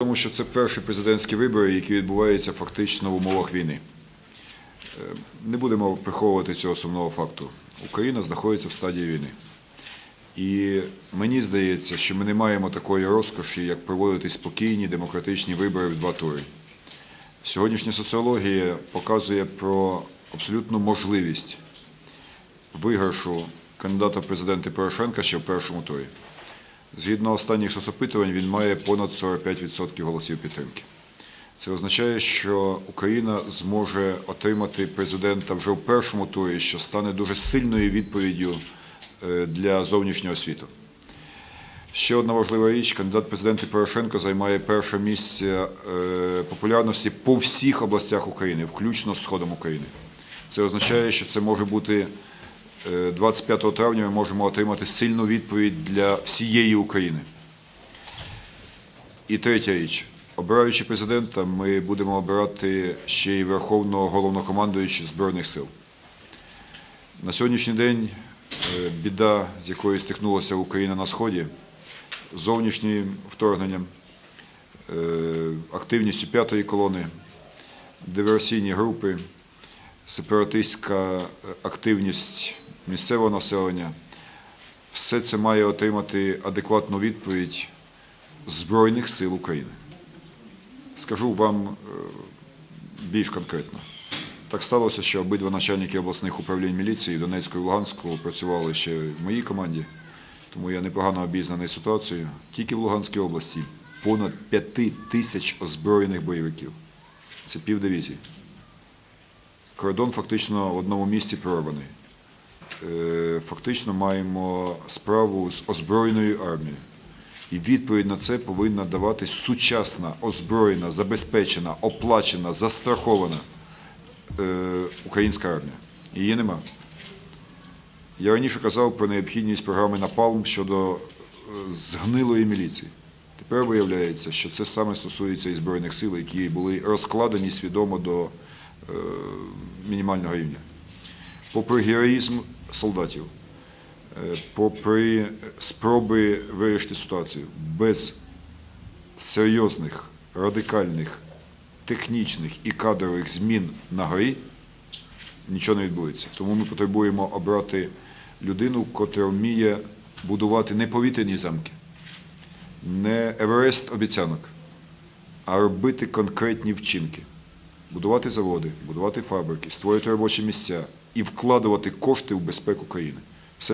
Тому що це перші президентські вибори, які відбуваються фактично в умовах війни. Е, Не будемо приховувати цього сумного факту. Україна знаходиться в стадії війни. І мені здається, що ми не маємо такої розкоші, як проводити спокійні демократичні вибори в два тури. Сьогоднішня соціологія показує про абсолютну можливість виграшу кандидата в президенти Порошенка ще в першому турі. Згідно останніх соцопитувань, він має понад 45% голосів підтримки. Це означає, що Україна зможе отримати президента вже в першому турі, що стане дуже сильною відповіддю е, для зовнішнього світу. Ще одна важлива річ: кандидат в президенти Порошенко займає перше місце е, популярності по всіх областях України, включно з Сходом України. Це означає, що це може бути 25 травня. Ми можемо отримати сильну відповідь для всієї України. І третя річ. Обираючи президента, ми будемо обирати ще й верховного головнокомандуючого Збройних сил. На сьогоднішній день е, біда, з якою стикнулася Україна на Сході, зовнішнім вторгненням, е, активністю п'ятої колони, диверсійні групи, сепаратистська е, активність місцевого населення, все це має отримати адекватну відповідь Збройних сил України. Скажу вам е, більш конкретно. Так сталося, що обидва начальники обласних управлінь міліції Донецького і Луганського працювали ще в моїй команді, тому я непогано обізнаний ситуацією. Тільки в Луганській області понад 5 тисяч озброєних бойовиків. Це півдивізії. Кордон фактично в одному місці прорваний. Е, Фактично маємо справу з озброєною армією. І відповідь на це повинна давати сучасна, озброєна, забезпечена, оплачена, застрахована е, українська армія. Її нема. Я раніше казав про необхідність програми Напалм щодо е, згнилої міліції. Тепер виявляється, що це саме стосується і Збройних сил, які були розкладені свідомо до мінімального рівня. Попри героїзм солдатів, е, попри спроби вирішити ситуацію без серйозних, радикальних, технічних і кадрових змін на горі, нічого не відбудеться. Тому ми потребуємо обрати людину, котра вміє будувати не повітряні замки, не Еверест обіцянок, а робити конкретні вчинки. Будувати заводи, будувати фабрики, створювати робочі місця і вкладувати кошти в безпеку країни.